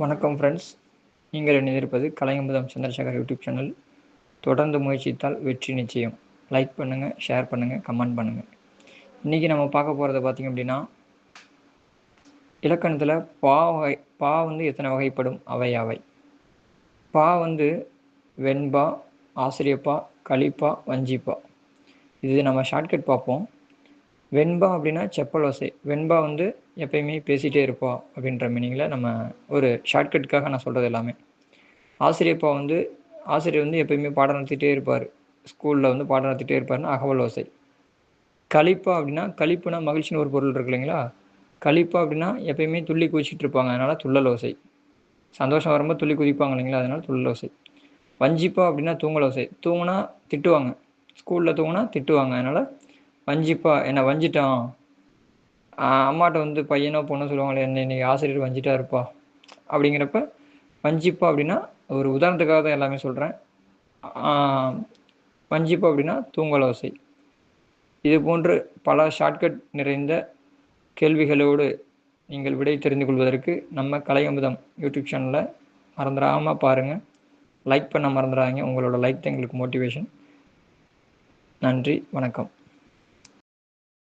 வணக்கம் ஃப்ரெண்ட்ஸ் நீங்கள் இணைந்திருப்பது கலையம்பதம் சந்திரசேகர் யூடியூப் சேனல் தொடர்ந்து முயற்சித்தால் வெற்றி நிச்சயம். லைக் பண்ணுங்கள் ஷேர் பண்ணுங்கள் கமெண்ட் பண்ணுங்கள் இன்றைக்கி நம்ம பார்க்க போகிறத பார்த்திங்க அப்படின்னா இலக்கணத்தில் பா வகை பா வந்து எத்தனை வகைப்படும்? அவை அவை. பா வந்து வெண்பா ஆசிரியப்பா களிப்பா வஞ்சிப்பா. இது நம்ம ஷார்ட்கட் பார்ப்போம். வெண்பா அப்படின்னா செப்பல் ஓசை. வெண்பா வந்து எப்பயுமே பேசிகிட்டே இருப்பா அப்படின்ற மீனிங்கில் நம்ம ஒரு ஷார்ட்கட்டுக்காக நான் சொல்கிறது எல்லாமே. ஆசிரியப்பா வந்து ஆசிரியர் வந்து எப்பயுமே பாடம் நடத்திட்டே இருப்பார். ஸ்கூலில் வந்து பாடம் நடத்திட்டே இருப்பாருன்னா அகவல் ஓசை. கழிப்பா அப்படின்னா கழிப்புனா மகிழ்ச்சின்னு ஒரு பொருள் இருக்கு இல்லைங்களா? கழிப்பா அப்படின்னா எப்பயுமே துள்ளி குதிச்சிட்டு இருப்பாங்க. அதனால் துள்ளல் ஓசை. சந்தோஷம் வரும்போது துள்ளி குதிப்பாங்க இல்லைங்களா? அதனால் துள்ளல் ஓசை. வஞ்சிப்பா அப்படின்னா தூங்கல் ஓசை. தூங்குனா திட்டுவாங்க. ஸ்கூலில் தூங்குனா திட்டுவாங்க. அதனால் வஞ்சிப்பா என்னை வஞ்சிட்டான். அம்மாட்ட வந்து பையனோ பொண்ணோ சொல்லுவாங்களே என்ன இன்னைக்கு ஆசிரியர் வஞ்சிட்டா இருப்பா. அப்படிங்கிறப்ப வஞ்சிப்பா அப்படின்னா ஒரு உதாரணத்துக்காக தான் எல்லாமே சொல்கிறேன் வஞ்சிப்பா அப்படின்னா தூங்கலோசை இது போன்று பல ஷார்ட்கட் நிறைந்த கேள்விகளோடு நீங்கள் விடை தெரிந்து கொள்வதற்கு நம்ம கலையமுதம் யூடியூப் சேனலை மறந்துடாமல் பாருங்கள் லைக் பண்ண மறந்துடாதீங்க. உங்களோட லைக் தான் எங்களுக்கு மோட்டிவேஷன் நன்றி. வணக்கம்.